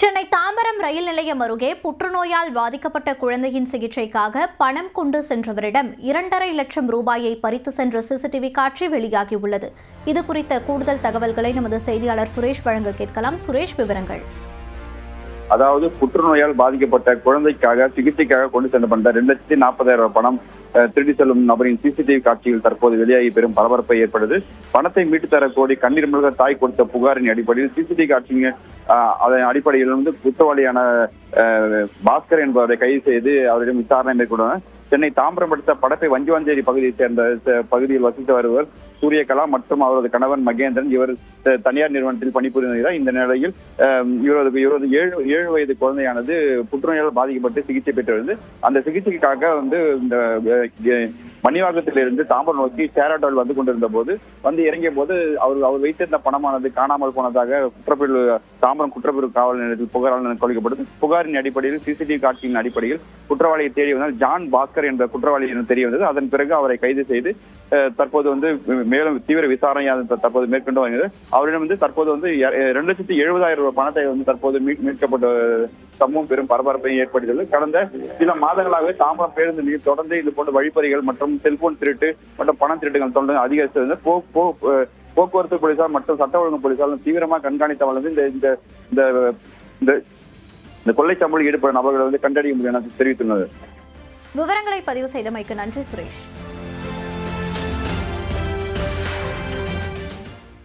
சென்னை தாம்பரம் ரயில் நிலையம் அருகே புற்றுநோயால் பாதிக்கப்பட்ட குழந்தையின் சிகிச்சைக்காக பணம் கொண்டு சென்றவரிடம் இரண்டரை லட்சம் ரூபாயை பறித்து சென்ற சிசிடிவி காட்சி வெளியாகியுள்ளது. இது குறித்த கூடுதல் தகவல்களை நமது செய்தியாளர் சுரேஷ் வழங்க கேட்கலாம். சுரேஷ் விவரங்கள். அதாவது புற்றுநோயால் பாதிக்கப்பட்ட குழந்தைக்காக சிகிச்சைக்காக கொண்டு செல்லப்பட்ட ரெண்டு லட்சத்தி நாற்பதாயிரம் பணம் திருடி செல்லும் நபரின் சிசிடிவி காட்சிகள் தற்போது வெளியாகி பெரும் பரபரப்பை ஏற்படுது. பணத்தை மீட்டு தர கோரி கண்ணீர் முழுக தாய் கொடுத்த புகாரின் அடிப்படையில் சிசிடிவி காட்சிங்க அதன் அடிப்படையில் வந்து குற்றவாளியான பாஸ்கர் என்பவரை கைது செய்து அவரிடம் விசாரணை மேற்கொண்டனர். சென்னை தாம்பரம் அடுத்த படப்பை வஞ்சிவாஞ்சேரி பகுதியைச் சேர்ந்த பகுதியில் வசித்து வருவர் சூரியகலா மற்றும் அவரது கணவன் மகேந்திரன் இவர் த- தனியார் நிறுவனத்தில் பணிபுரிந்து இந்த நிலையில் இவரது இவரது ஏழு ஏழு வயது குழந்தையானது புற்றுநோயால் பாதிக்கப்பட்டு சிகிச்சை பெற்று வருது அந்த சிகிச்சைக்காக வந்து இந்த மணிவாக்கத்திலிருந்து தாம்பரம் நோக்கி சேராட்டோல் வந்து கொண்டிருந்த போது வந்து இறங்கிய போது அவர் அவர் வைத்திருந்த பணமானது காணாமல் போனதாக குற்றப்பிரிவு தாம்பரம் குற்றப்பிரிவு காவல் நிலையத்தில் புகாரால் கொடுக்கப்பட்டது புகாரின் அடிப்படையில் சிசிடிவி காட்சியின் அடிப்படையில் குற்றவாளியை தேடி வந்தால் ஜான் பாஸ்கர் என்ற குற்றவாளி என தெரிய வந்தது. அதன் பிறகு அவரை கைது செய்து தற்போது வந்து மேலும் தீவிர விசாரணை தற்போது மேற்கொண்டு வருகிறது. அவரிடம் வந்து தற்போது வந்து ரெண்டு லட்சத்தி எழுபதாயிரம் ரூபாய் பணத்தை வந்து தற்போது மீட்- மீட்கப்பட்ட சம்பவம் பெரும் பரபரப்பை ஏற்படுத்தியுள்ளது. கடந்த சில மாதங்களாகவே தாம்பரம் பேருந்து நிலையம் தொடர்ந்து இது போன்ற வழிப்பறிகள் மற்றும் செல்போன் திருட்டு மற்றும் பண திருட்டுகள் தொடர்ந்து அதிகரித்து போ- போ- போக்குவரத்து போலீசார் மற்றும் சட்ட ஒழுங்கு போலீசார் தீவிரமாக கண்காணித்த வளர்ந்து இந்த இந்த இந்த- இந்த இந்த கொள்ளை சம்பளம் ஈடுபடும் நபர்களை வந்து கண்டறிய முடியும் என தெரிவித்துள்ளது. விவரங்களை பதிவு செய்தமைக்கு நன்றி சுரேஷ்.